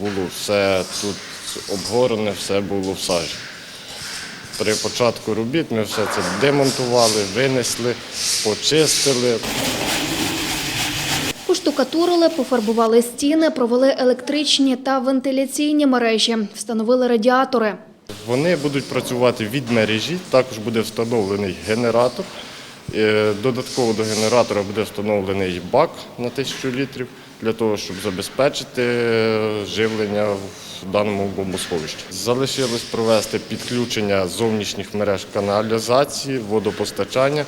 було все тут обгорене, все було в сажі. При початку робіт ми все це демонтували, винесли, почистили. Поштукатурили, пофарбували стіни, провели електричні та вентиляційні мережі, встановили радіатори. Вони будуть працювати від мережі, також буде встановлений генератор. Е, Додатково до генератора буде встановлений бак на тисячу літрів для того, щоб забезпечити е, живлення в даному бомбосховищі. Залишилось провести підключення зовнішніх мереж каналізації, водопостачання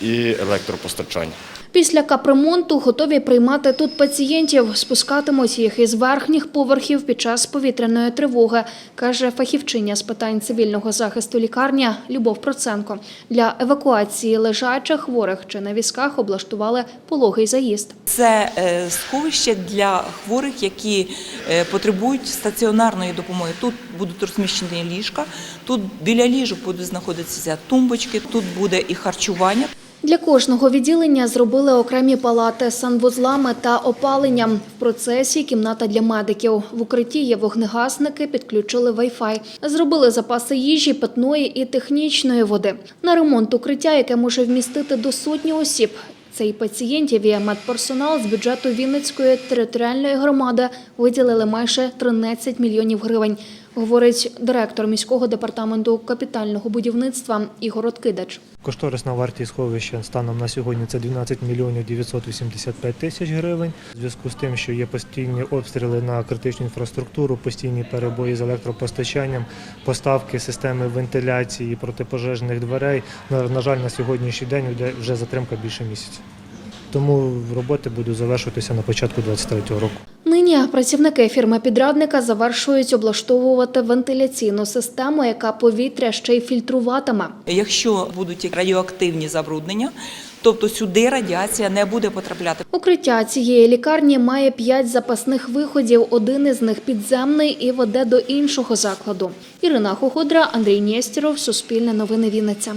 і електропостачання. Після капремонту готові приймати тут пацієнтів, спускатимуть їх із верхніх поверхів під час повітряної тривоги, каже фахівчиня з питань цивільного захисту лікарня Любов Проценко. Для евакуації лежачих хворих чи на візках облаштували пологий заїзд. Це е, сховище для хворих, які е, потребують стаціонарної допомоги. Тут будуть розміщені ліжка, тут біля ліжок будуть знаходитися тумбочки, тут буде і харчування. Для кожного відділення зробили окремі палати з санвузлами та опаленням. В процесі кімната для медиків. В укритті є вогнегасники, підключили Wi-Fi. Зробили запаси їжі, питної і технічної води. На ремонт укриття, яке може вмістити до сотні осіб. Цей пацієнтів і медперсонал з бюджету Вінницької територіальної громади виділили майже 13 мільйонів гривень, говорить директор міського департаменту капітального будівництва Ігор Откидач. Кошторисна вартість сховища станом на сьогодні це 12 мільйонів 985 тисяч гривень. У зв'язку з тим, що є постійні обстріли на критичну інфраструктуру, постійні перебої з електропостачанням, поставки системи вентиляції протипожежних дверей. На, жаль, на сьогоднішній день вже затримка більше місяця. Тому роботи будуть завершуватися на початку 2023 року. Нині працівники фірми-підрядника завершують облаштовувати вентиляційну систему, яка повітря ще й фільтруватиме. Якщо будуть радіоактивні забруднення, тобто сюди радіація не буде потрапляти. Укриття цієї лікарні має п'ять запасних виходів. Один із них підземний і веде до іншого закладу. Ірина Хоходра, Андрій Нєстєров, Суспільне новини Вінниця.